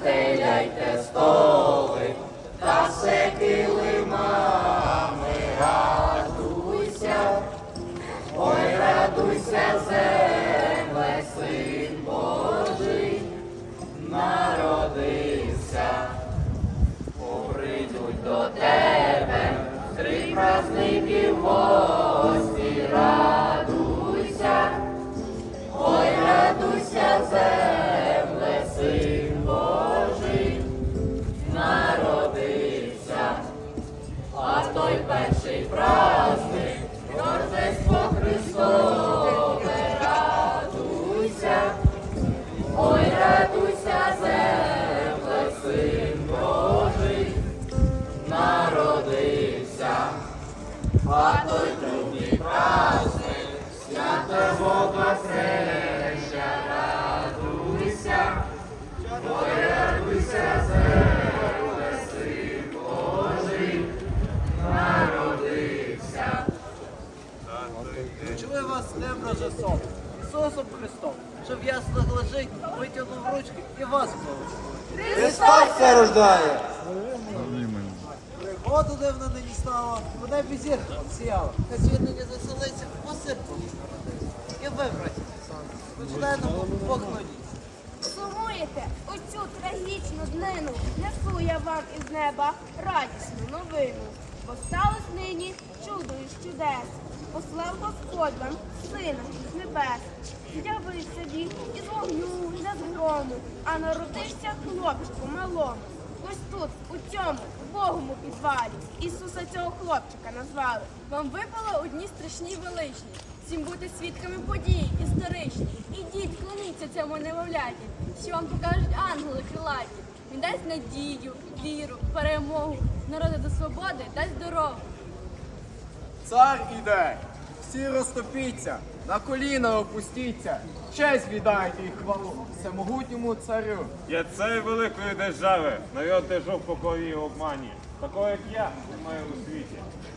stay like the storm. Господь перший праздник. Небраже Ісусом Христом, щоб ясно лежить, витягнув ручки і вас получив. Христос це рождає. Пригоду дивно нині стало, в небі зірка сіяла. Хай світ не заселиться, породиться. І ви, браті, почнемо поклоніться. Сумуєте у цю трагічну днину, несу я вам із неба радісну новину. Бо сталось нині чудо із чудес. Послав Господь вам сина з небес. З'явився він із вогню, не з грому, а народився хлопчику малому. Ось тут, у цьому Богому підвалі, Ісуса цього хлопчика назвали. Вам випало одні страшні величні. Всім бути свідками подій історичні. Ідіть, клоніться цьому немовляті, що вам покажуть ангели крилаті. Він дасть надію, віру, перемогу, народи до свободи дасть дорогу. Цар іде, всі розтопіться, на коліна опустіться, честь віддайте і хвалу всемогутньому царю. Я цей великої держави, народ де жов покорі і обмані. Такого, як я, немає у світі.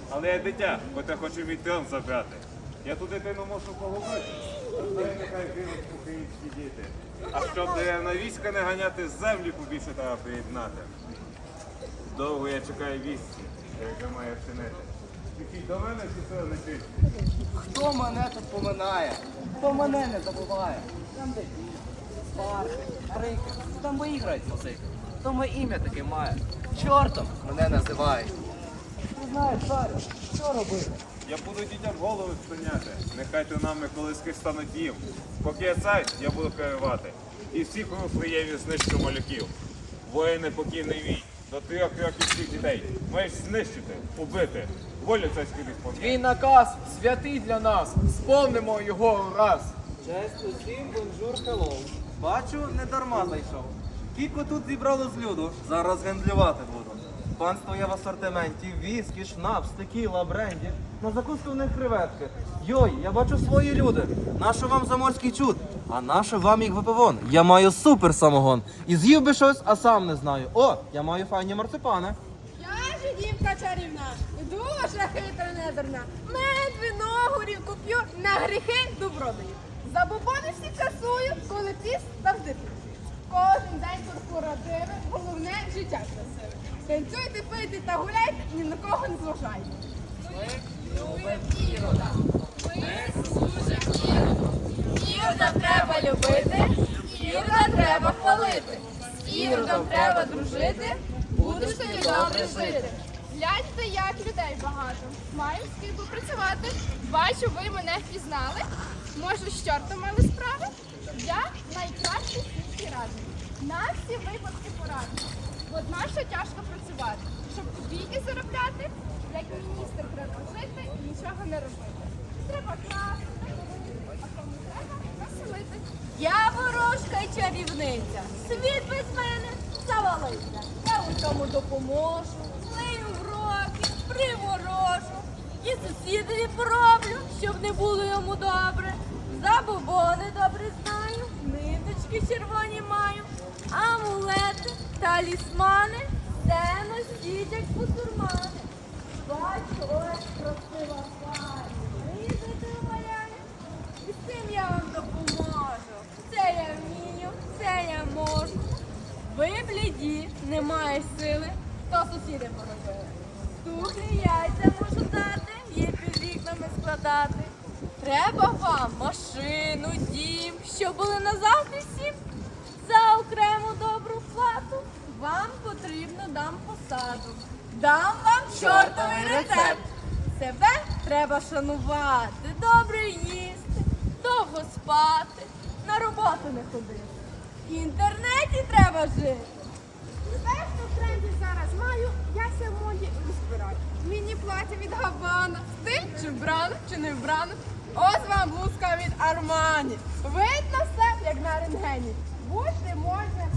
Але я дитя, коте хочу мій трон забрати. Я ту дитину можу погубити, українські діти. А щоб на війська не ганяти, землі побільше треба приєднати. Довго я чекаю вісті, яка має вчинити. Тільки до мене чи це не? Хто мене тут поминає, хто мене не забуває. Там де парки, там мої грають музики. То моє ім'я таке має. Чортом мене називають. Не знаю, царю, що робити? Я буду дітям голови спиняти. Нехай ти нами колиски стануть їм. Поки я цар, я буду керувати. І всіх у Вифлеємі знищу малюків. Воїни покійний вій. До трьох років всіх дітей. Маєш знищити, убити. Волю царську Твій відповідає. наказ святий для нас, сповнимо його раз. Честь усім, бонжур, хеллоу. Бачу, не дарма зайшов. Кілько тут зібрало з люду, зараз гендлювати буду. Панство є в асортименті, віскі, шнапс, текіла, бренді. На закуску в них креветки. Йой, я бачу свої люди. Нащо вам заморський чуд? А нащо вам їх випивон? Я маю супер самогон. І з'їв би щось, а сам не знаю. О, я маю файні марципани. Я ж дівка чарівна, дуже хитра недурна. Мед, вино, горівку п'ю, на гріхи добродаю. Забобони всі касую, коли піс завжди. Кожен день корпоративи, головне життя красиве. Танцюйте, пийте та гуляйте, ні на кого не зважайте. Ми любимо Ірода. Ми служимо Іроду. Ірода треба любити, Ірода треба хвалити. З Іродом треба дружити, будеш тоді добре жити. Гляньте, як людей багато. Маю з ким попрацювати. Бачу, ви мене впізнали. Може, з чортом мали справи? Я найкращий світський радник. На всі випадки порадник. От нащо тяжко працювати, щоб копійки заробляти, як міністр треба жити і нічого не робити. Треба красти, а кому треба населити. Я ворожка й чарівниця. Світ без мене завалився. Я у цьому допоможу, злию вроки, приворожу. І сусідові пороблю, щоб не було йому добре. Забобони добре знаю, ниточки червоні маю, амулети, талісмани, все носіть, як бусурмани. Бачу, ось красива пані, різати умоляю. І цим я вам допоможу. Це я вмію, це я можу. Ви бліді, немає сили, то сусіди поробили. Тухлі яйця можу дати, є під вікнами складати. Треба вам машину, дім, щоб були назавжди всім. За окрему добру плату вам потрібно дам посаду. Дам вам чортовий рецепт. Себе треба шанувати, добре їсти, довго спати, на роботу не ходити. В інтернеті треба жити. Те, що в тренді зараз маю, я ся в моді розбираю. Міні плаття від Габана. Стиль чи вбрано, чи не вбрано. Ось вам блузка від Армані. Видно все, як на рентгені. Бути може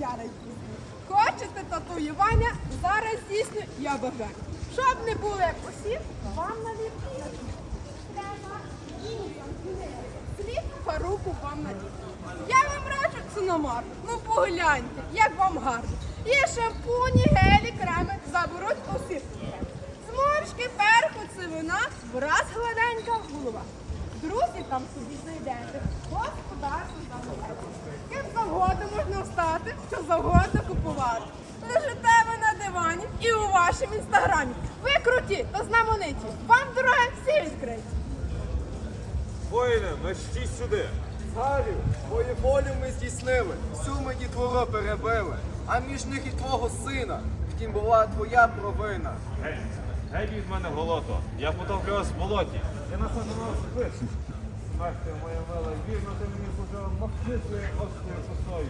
я. Хочете татуювання? Зараз здійсню я бажаю. Щоб не було як усі, вам навіть треба руку вам надіти. Я вам раджу циномар. Ну погляньте, як вам гарно. Є шампуні, гелі, креми, заберуть усіх. Зморшки, перху, цивина, враз гладенька голова. Друзі там собі знайдете, господарство замовляєте. Ким завгодно можна встати, що завгодно купувати. Лежите ви на дивані і у вашому інстаграмі. Ви круті та знамениті. Вам дороге всі відкриті. Воїне, мерщіть сюди. Царю, твою волю ми здійснили, всю ми дітвору перебили, а між них і твого сина, втім була твоя провина. Гей, від мене голото. Я потовкав вас в болоті. Я насаджу вас спис. Смерть моя мила, вірно ти мені служила махни своєю оською косою.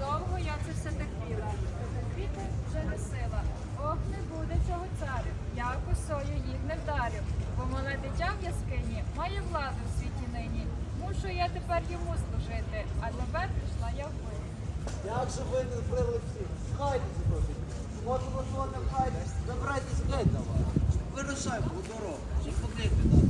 Довго я це все терпіла. Терпіти вже не сила. Ох, не буде цього царю. Я косою їх не вдарю. Бо мале дитя в яскині має владу в світі нині. Мушу я тепер йому служити, а тепер прийшла я вбити. Як же ви не вбили всіх? Хайтеся трохи. От воно не Вирушай у дорогу, щоб ходити дати.